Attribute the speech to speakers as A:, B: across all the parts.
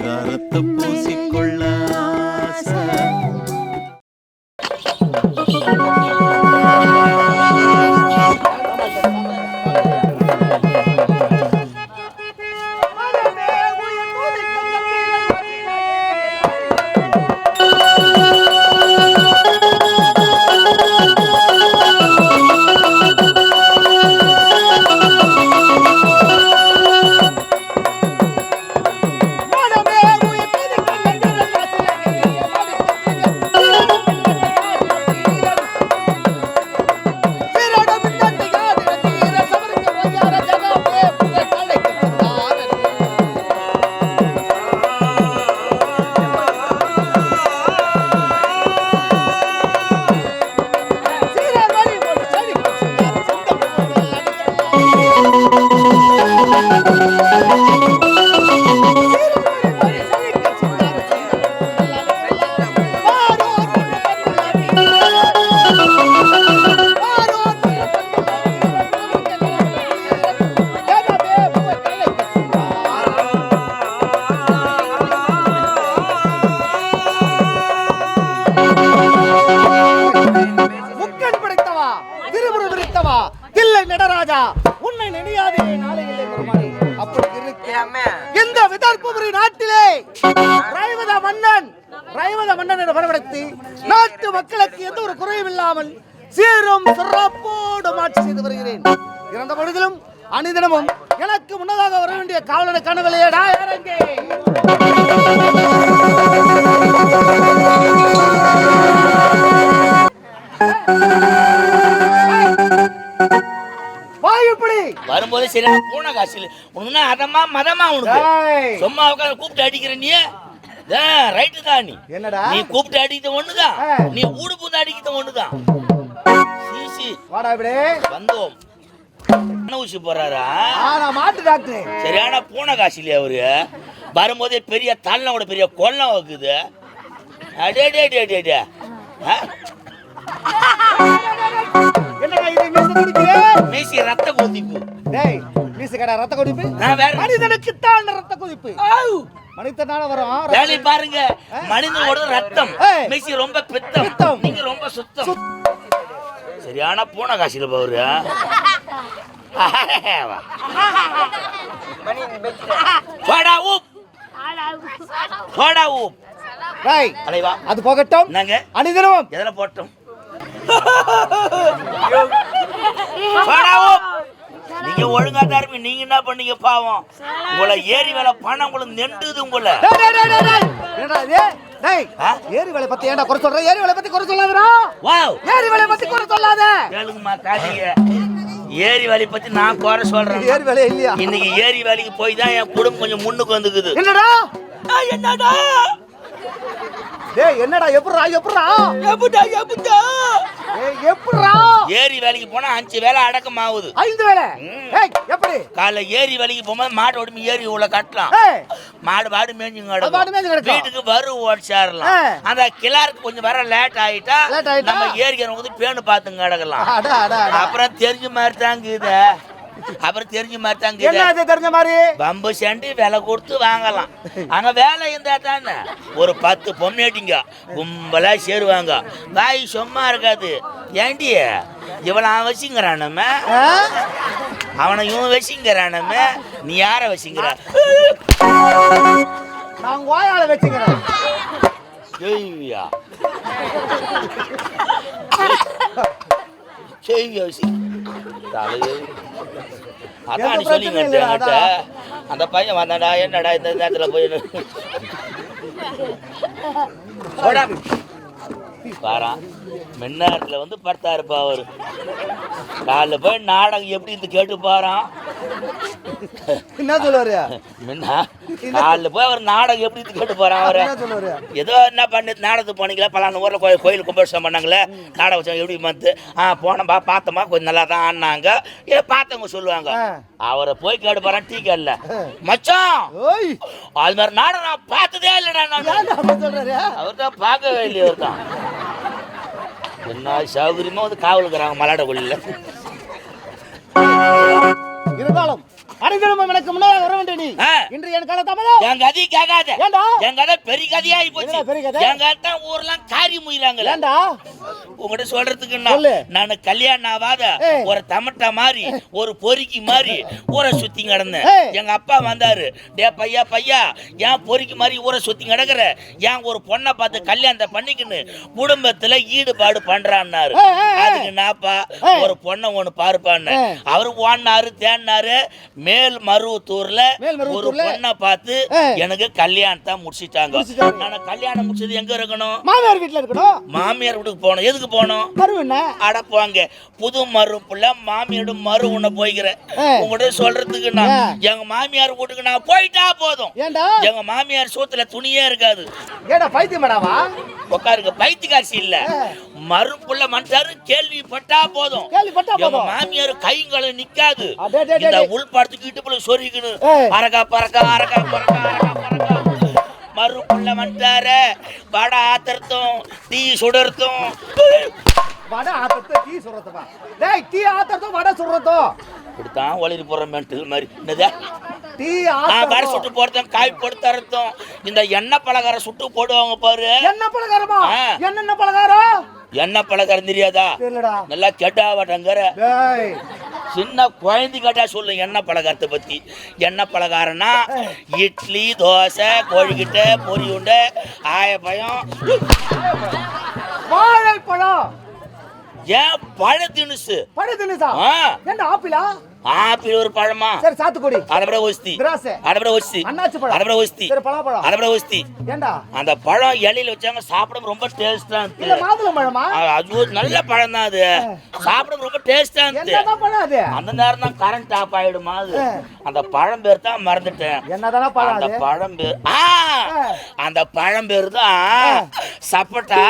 A: பரிதாரத்தை பூசிக்கொள்ள ஆசை.
B: நடராஜா உன்னை நினையாதே நாளை இல்லை பெருமானே அப்படி இருக்க. இந்த விதர்ப்புபுரி நாட்டிலே ரைவத மன்னன் ரைவத மன்னன் என வரவழைத்து நாட்டு மக்களுக்கு எந்த ஒரு குறையும் இல்லாமல் சீரும் சிறப்போடும் ஆட்சி செய்து வருகிறேன். இறந்த பொழுதிலும் அனிதினமும் எனக்கு முன்னதாக வர வேண்டிய காவலனை நான் இறங்கே
C: சரியான பூனை காசில் உனக்குன்னா அதமா மதமா உனக்கு. சும்மா உட்காந்து கூப்பிட்டு அடிக்கிற நீ. ரைட்டு தான் நீ.
B: என்னடா?
C: நீ கூப்பிட்டு அடிக்கிறது ஒண்ணுதான். நீ ஊடு பூந்து அடிக்கிறது ஒண்ணுதான். சீசி
B: வாடா இப்படி.
C: வந்தோம். ஊசி போறாரா
B: மாட்டு டாக்டர்.
C: சரியான பூனை காசிலே அவரு. வரும்போதே பெரிய தள்ளனோட பெரிய கொல்லம் வைக்குது அடே டே டே டே டே?
B: என்னடா இது? குடிப்பு
C: மீசி ரத்த கொதிப்பு.
B: டேய் மீச கடை ரத்த கொதிப்பு? மனிதனுக்கு தான் ரத்த கொதிப்பு. மனிதனால வரும்
C: வேலை பாருங்க. மனிதனோட ரத்தம். மீசி ரொம்ப பித்தம். நீங்க ரொம்ப சுத்தம். சரியான பூனை காசில பவரு போடா ஊப். போடா ஊப்.
B: அது போகட்டும்.
C: என்னங்க?
B: அனிதினமும்
C: எதுல போட்டோம். நீங்க ஒழுங்கா தான் இருப்பீங்க. நீங்க என்ன பண்ணீங்க பாவம்? உங்களை ஏரி வேலை பணம் உங்களுக்கு நெண்டுது உங்களை.
B: டேய் டேய் டேய், டேய் டேய். என்னடா இது? டேய்
C: ஆ?
B: ஏரி வேலை பத்தி ஏன்டா குறை சொல்ற? ஏரி வேலை பத்தி குறை சொல்லாதடா
C: வாவ்.
B: ஏரி வேலை பத்தி குறை சொல்லாத.
C: கேளுங்கம்மா காதிங்க. ஏரி வேலை பத்தி நான் குறை சொல்றேன்.
B: ஏரி வேலை இல்லையா?
C: இன்னைக்கு ஏரி வேலைக்கு போய் தான் என் குடும்பம் கொஞ்சம் முன்னுக்கு வந்துக்குது.
B: என்னடா?
C: என்னடா?
B: டேய் என்னடா எப்படிடா எப்படிடா
C: எப்படா எப்படா ஏரி வேலைக்கு போனா அஞ்சு வேலை அடக்கம் ஆகுது
B: ஐந்து வேலை? எப்படி?
C: காலைல ஏரி வேலைக்கு போகும்போது மாடு ஓடி ஏரி உள்ள கட்டலாம். மாடு மேய்ஞ்சு
B: கிடக்கும்.
C: வீட்டுக்கு வரு ஓடி சேரலாம்.
B: ஆ.
C: அந்த கிளாருக்கு கொஞ்சம் வர லேட் ஆயிட்டா? நம்ம ஏரிக்கிற வந்து பேணு பார்த்து கிடக்கலாம். அப்புறம் தெரிஞ்ச மாதிரி தாங்க இது அப்புறம் தெரிஞ்ச மாதிரி தாங்க
B: என்ன தெரிஞ்ச மாதிரி?
C: பம்பு செண்டு விலை கொடுத்து வாங்கலாம். அங்க வேலை இருந்தா தானே? ஒரு பத்து பொம்னேட்டிங்க கும்பலா சேருவாங்க. வாய் சும்மா இருக்காது. ஏண்டி? இவனை அவன் வசிங்கிறானம்ம?
B: ஆ?
C: அவனை இவன் வசிங்கிறானம்ம? நீ யார வசிங்கிற?
B: நான் வாயால வச்சுக்கிறேன்.
C: தலையே அதான் நீ சொல்லிங்க என்கிட்ட. அந்த பையன் வந்தாடா என்னடா இந்த நேரத்தில் போய் போடா பாரா. மின்னாரத்தில் வந்து படுத்தாருப்பா அவரு. காலைல போய் நாடகம் எப்படி இருந்து கேட்டு பாரான்
B: என்ன சொல்லுவாரு?
C: முன்னா காலைல போய் அவர் நாடகம் எப்படி இருந்து கேட்டு போறான் அவரு. ஏதோ என்ன பண்ணி நாடகத்துக்கு போனீங்களா? பலான ஊரில் கோயில் கோயில் கும்பாபிஷேகம் பண்ணாங்களே. நாடகம் வச்சோம் எப்படி வந்து ஆ போனோம்பா பார்த்தோமா கொஞ்சம் நல்லா தான் ஆடினாங்க ஏ பார்த்தவங்க சொல்லுவாங்க. அவரை போய் கேட்டு போறான் டீ கல்ல மச்சான்! அது மாதிரி நாடகம் நான் பார்த்ததே இல்லைடா நான். அவர் தான் பார்க்கவே இல்லையே அவர் தான் என்ன சௌகரியமா வந்து காவலுக்குறாங்க மலாட கொள்ளியில்
B: இருந்தாலும் அனைத்திலும் எனக்கு முன்னாக வர வேண்டும் நீ
C: ஆ.
B: இன்று என்
C: கதையை கேட்காத
B: ஏண்டா
C: என் கதை பெரிய கதையாகி போச்சு
B: பெரிய கதை?
C: என் கதை தான் ஊர்லாம் காரி முயிறாங்களே
B: ஏண்டா
C: உங்ககிட்ட சொல்றதுக்கு. நான் கல்யாணம் ஆகாத. ஒரு தமட்டா மாதிரி ஒரு பொறுக்கி மாதிரி ஊரை சுத்தி கிடந்தேன். எங்க அப்பா வந்தாரு டே பையா பையா ஏன் பொறுக்கி மாதிரி ஊரை சுத்தி கிடக்குற ஏன் ஒரு பொண்ணை பார்த்து கல்யாணத்தை பண்ணிக்கின்னு குடும்பத்துல ஈடுபாடு பண்றான்னாரு. அதுக்கு நாப்பா. ஒரு பொண்ணை ஒண்ணு பாருப்பான்னு. அவரு ஓடினாரு தேடினாரு மேல் மருவத்தூர்ல ஒரு
B: மேல்மருவத்தூர்ல?
C: பொண்ணை பார்த்து. எனக்கு கல்யாணத்தை முடிச்சிட்டாங்க. நான் கல்யாணம் முடிச்சது எங்க இருக்கணும்?
B: மாமியார் வீட்டுல இருக்கணும்.
C: மாமியார் வீட்டுக்கு போனோம் எதுக்கு போனோம் அடப்பாங்க புது மறுப்புல மாமியோட மறு உன்ன போய்க்கிறேன்.
B: ஏய்.
C: உங்கள்கிட்ட சொல்றதுக்கு நான்? எங்க மாமியார் வீட்டுக்கு நான் போயிட்டா போதும். எங்க மாமியார் சோத்துல துணியே இருக்காது.
B: ஏடா பைத்தியம் மேடாவா
C: உட்காருங்க. பைத்தியக்காசி இல்ல. மறுப்புள்ள மனுஷாரு கேள்விப்பட்டா போதும்.
B: போதும்.
C: மாமியார் கைங்களை நிக்காது. இந்த
B: டே.
C: உள் படத்துக்கு இட்டுப்புல. அரகா பறக்கா பறக்கா அரகா பறக்கா மறுப்புள்ள மனுஷார வட ஆத்திரத்தும் டீ சுடர்த்தும்
B: வடை ஆத்தத்தை டீ சுடுறதுப்பா டேய் டீ ஆத்தத்தோ வடை சுடுறதோ
C: இப்படித்தான் ஒளிரி போற மென்டல் மாதிரி. என்னது?
B: டீ
C: சுட்டு போடுறதும் காய் போட்டு தரத்தும். இந்த எண்ணெய் பலகாரம் சுட்டு போடுவாங்க பாரு.
B: என்ன பலகாரமா. என்னென்ன பலகாரம்?
C: எண்ணெய் பலகாரம் தெரியாதா? நல்லா கெட்டாவட்டங்கிற சின்ன குழந்தை கேட்டா சொல்லு எண்ணெய் பலகாரத்தை பத்தி? எண்ணெய் பலகாரம்னா இட்லி தோசை கோழிக்கிட்ட பொரி உண்டை ஆயப்பயம்
B: வாழைப்பழம்.
C: ஏன் பழ தினுசு
B: பழ தினுசா என்ன ஆப்பிளா?
C: ஆப்பிள் ஒரு பழமா?
B: சரி சாத்துக்குடி.
C: அதபட ஒஸ்தி
B: திராட்சை
C: அதபட ஒஸ்தி
B: அன்னாச்சி பழம்.
C: அதபட ஒஸ்தி
B: சரி பலாப்பழம்
C: அதபட ஒஸ்தி
B: ஏண்டா?
C: அந்த பழம் இலையில வச்சாங்க சாப்பிட ரொம்ப டேஸ்டா
B: இல்ல
C: இருந்துச்சு
B: மாதுளம் பழமா?
C: அது ஒரு நல்ல பழம் தான் அது. சாப்பிட ரொம்ப டேஸ்டா இருந்துச்சு
B: என்னதான் பழம் அது?
C: அந்த நேரம் தான் கரண்ட் ஆஃப் ஆயிடுமா அது. அந்த பழம் பேர் தான் மறந்துட்டேன்.
B: என்னதானா பழம்
C: அந்த பழம் பேர் ஆ. அந்த பழம் பேர் தான் சப்பட்டா.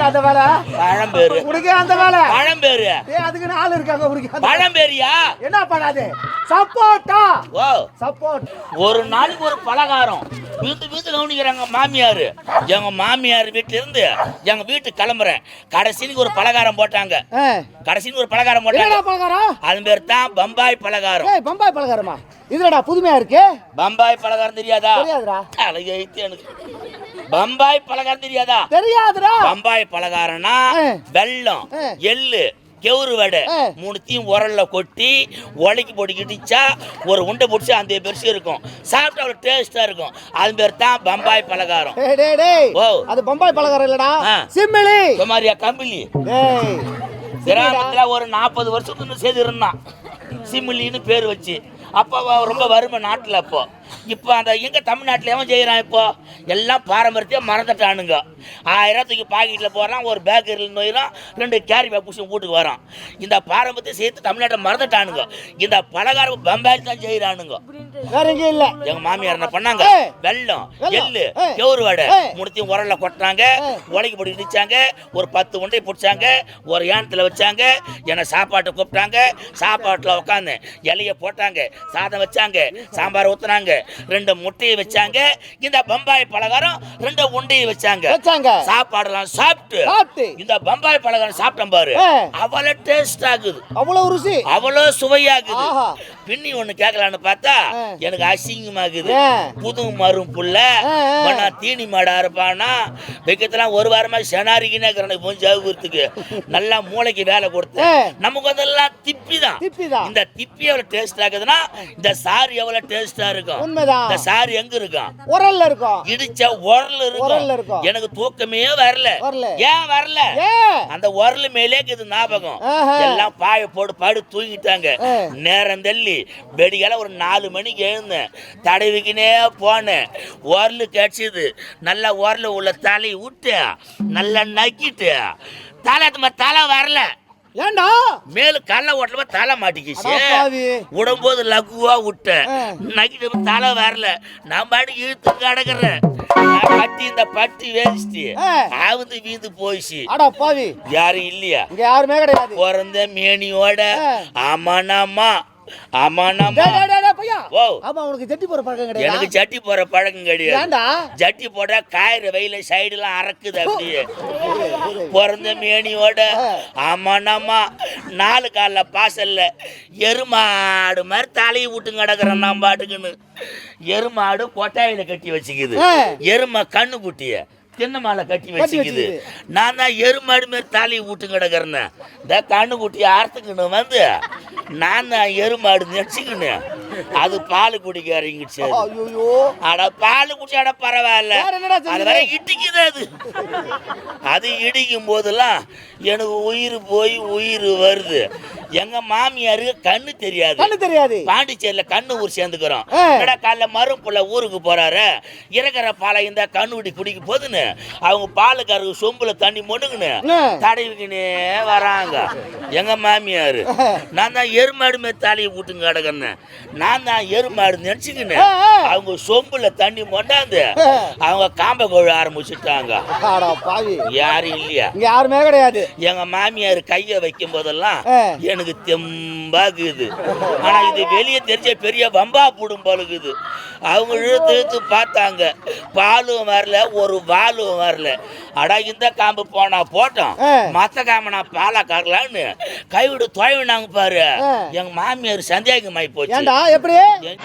B: அந்த வேலை?
C: பழம் பேரு
B: உனக்கு அந்த வேலை?
C: பழம் பேரு
B: ஏய் அதுக்கு ஆள் இருக்காங்க உனக்கு அந்த-
C: பழம் பேரியா
B: என்ன அது? சப்போட்டா.
C: ஓ.
B: சப்போட்
C: ஒரு நாளைக்கு ஒரு பலகாரம். வீட்டு வீட்டு கவனிக்கிறாங்க மாமியார். எங்க மாமியார் வீட்டுல இருந்து எங்க வீட்டுக்கு கிளம்புறேன். கடைசிக்கு ஒரு பலகாரம் போட்டாங்க. கடைசிக்கு ஒரு பலகாரம் போட்டாங்க.
B: பலகாரம்?
C: அது பேர் தான் பம்பாய் பலகாரம்.
B: பம்பாய் பலகாரமா? இதுலடா புதுமையா இருக்கு?
C: பம்பாய் பலகாரம் தெரியாதா?
B: தெரியாதுடா.
C: எனக்கு பம்பாய் பலகாரம் தெரியாதா?
B: தெரியாதுடா.
C: பம்பாய் பலகாரம்னா
B: ஆ.
C: எள்ளு கெவுரு வடை. மூணுத்தையும் உரல்ல கொட்டி உலைக்கு போட்டு கிட்டிச்சா ஒரு உண்டை பிடிச்சி அந்த பெருசு இருக்கும். சாப்பிட்டா ஒரு டேஸ்டா இருக்கும். அது பேர் தான் பம்பாய் பலகாரம். ஓ.
B: அது பம்பாய் பலகாரம் இல்லடா.
C: குமாரியா கம்பிலி?
B: டேய்.
C: கிராமத்துல ஒரு நாற்பது வருஷத்துக்கு செய்து இருந்தான். பேர் வச்சு. அப்போ ரொம்ப வறுமை நாட்டில் அப்போ. இப்போ அந்த எங்க தமிழ்நாட்டில் எவன் செய்கிறான் இப்போ? எல்லாம் பாரம்பரியத்தையும் மறந்துட்டானுங்க. ஆயிரம் தூக்கி பாக்கெட்டில் போகிறான் ஒரு பேக்கரியில் நோயிறான் ரெண்டு கேரி பேக் புஷன் வீட்டுக்கு வரான். இந்த பாரம்பரியத்தை சேர்த்து தமிழ்நாட்டை மறந்துட்டானுங்க. இந்த பலகாரம் பம்பாயில் தான் செய்கிறானுங்க
B: வேற எங்கேயும் இல்ல.
C: எங்க மாமியார் என்ன பண்ணாங்க? வெல்லம். எள்ளு. கெவுரு வடை
B: ஏய்.
C: மூணுத்தையும் உரல்ல கொட்டினாங்க
B: ஏய்.
C: உலைக்கு போட்டு இடிச்சாங்க. ஒரு பத்து உண்டை பிடிச்சாங்க. ஒரு ஏனத்தில் வச்சாங்க. என்னை சாப்பாட்டை கூப்பிட்டாங்க. சாப்பாட்டில் உட்காந்து இலைய போட்டாங்க. சாதம் வச்சாங்க. சாம்பார் ஊத்துனாங்க. ரெண்டு முட்டையை வச்சாங்க. இந்த பம்பாய் பலகாரம் ரெண்டு உண்டையை வச்சாங்க.
B: வச்சாங்க.
C: சாப்பாடெல்லாம் சாப்பிட்டு
B: சாப்பிட்டு.
C: இந்த பம்பாய் பலகாரம் சாப்பிட்டேன் பாரு.
B: ஏய்.
C: அவ்வளோ டேஸ்ட் ஆகுது.
B: அவ்வளவு ருசி.
C: அவ்வளோ சுவையாகுது. பின்னி ஒண்ணு கேட்கலான்னு பார்த்தா. எனக்கு அசிங்கமாகுது
B: ஏன்?
C: புது மரும் புள்ள. நான் தீனி மாடா இருப்பானா வைக்கத்தெல்லாம் ஒரு வாரமா செனாரிக்கினே இருக்கிறேன் மூஞ்சாவுக்கு நல்லா மூளைக்கு வேலை கொடுத்து. நமக்கு அதெல்லாம் திப்பி தான் இந்த திப்பி எவ்வளவு டேஸ்ட் ஆகுதுன்னா இந்த சாரி எவ்வளவு டேஸ்டா இருக்கும் இந்த சாரி எங்க இருக்கும்
B: உரல்ல இருக்கும்
C: இடிச்ச உரல் இருக்கும். எனக்கு தூக்கமே வரல. ஏன் வரல அந்த உரல் மேலே இருக்குது ஞாபகம். எல்லாம் பாய போட்டு பாடு தூங்கிட்டாங்க. நேரம் தள்ளி வெடிகால ஒரு நாலு மணிக்கு எழுந்தேன். தடவிக்கினே போனேன். உரல் கிடைச்சிது. நல்லா உரல் உள்ள தலையை விட்டு நல்லா நக்கிட்டு தலை நம்ம தலை வரல.
B: ஏண்டா?
C: மேலு கல்ல ஓட்டல தலை மாட்டிக்கிச்சு. விடும்போது லகுவா விட்டேன். நக்கிட்டு தலை வரல. நான் பாட்டு இழுத்து கிடக்குறேன். கட்டி இந்த பட்டி வேஸ்ட்டு.
B: ஆ.
C: ஆவுந்து வீந்து
B: பாவி.
C: யாரும் இல்லையா?
B: யாருமே கிடையாது.
C: பிறந்த மேனியோட
B: ஆ. ஆமா உனக்கு ஜட்டி போற பழக்கம்
C: எனக்கு
B: கிடையாது
C: ஜட்டி போற பழக்கம் கிடையாது. ஜட்டி போட்டா காயிற வெயில சைடுலாம் அறக்குது அப்படியே. பிறந்த மேனியோட. ஆமாண்டாமா நாலு காலில் பாசல்ல எருமாடு மாதிரி தலையை விட்டு கிடக்குறேன் நான் பாட்டுக்குன்னு. எருமாடு கொட்டாயில கட்டி வச்சுக்குது. எருமை கண்ணு குட்டிய தின்னமால கட்டி வச்சுக்குது. நான் தான் எருமாடு மாதிரி தலையை விட்டு கிடக்குறேன்னு இந்த கண்ணு குட்டியை அறுத்துக்கின்னு வந்து. நான் தான் எருமாடு நெச்சிக்கின்னு அது பால் குடிக்க இறங்கிடுச்சு
B: ஐயோ
C: அட பால் குடிச்சா அட பரவாயில்ல? அது வரை இடிக்குது அது. அது இடிக்கும் போதெல்லாம் எனக்கு உயிர் போய் உயிர் வருது. எங்க மாமியாருக்கு கண்ணு தெரியாது.
B: கண்ணு தெரியாது.
C: பாண்டிச்சேரியில கண்ணு ஊர் சேர்ந்துக்கிறோம். என்னடா காலைல மரும் புள்ள ஊருக்கு போறாரு? இறக்குற பாலை இந்த கண்ணு குடி குடிக்க போதுன்னு? அவங்க பாலுக்காரருக்கு சொம்புல தண்ணி மொண்டுங்கன்னு
B: ஆ.
C: தடவிக்கினே வராங்க. எங்க மாமியார் நான் தான் எருமாடு மேல் தலையை விட்டுங்க கிடக்குறேன் நான் தான் எருமாடு நினச்சிக்கின்னு. அவங்க சொம்புல தண்ணி மொண்டாந்து. அவங்க காம்பை கொழ ஆரம்பிச்சுட்டாங்க. யாரும் இல்லையா?
B: யாருமே கிடையாது.
C: எங்க மாமியார் கையை வைக்கும் போதெல்லாம். எனக்கு தெம்பாக்குது ஆனா இது வெளியே தெரிஞ்ச பெரிய வம்பா போடும் பழுகுது. அவங்க இழுத்து இழுத்து பார்த்தாங்க. பாலும் வரல ஒரு வாலும் வரல. அடா இந்த காம்பு போனா போட்டோம். மத்த காம்பு நான் பாலா கறலான்னு கைவிடு தொலைவினாங்க பாரு. எங்க மாமியார் சந்தேகமாயி போச்சு. Gabriel.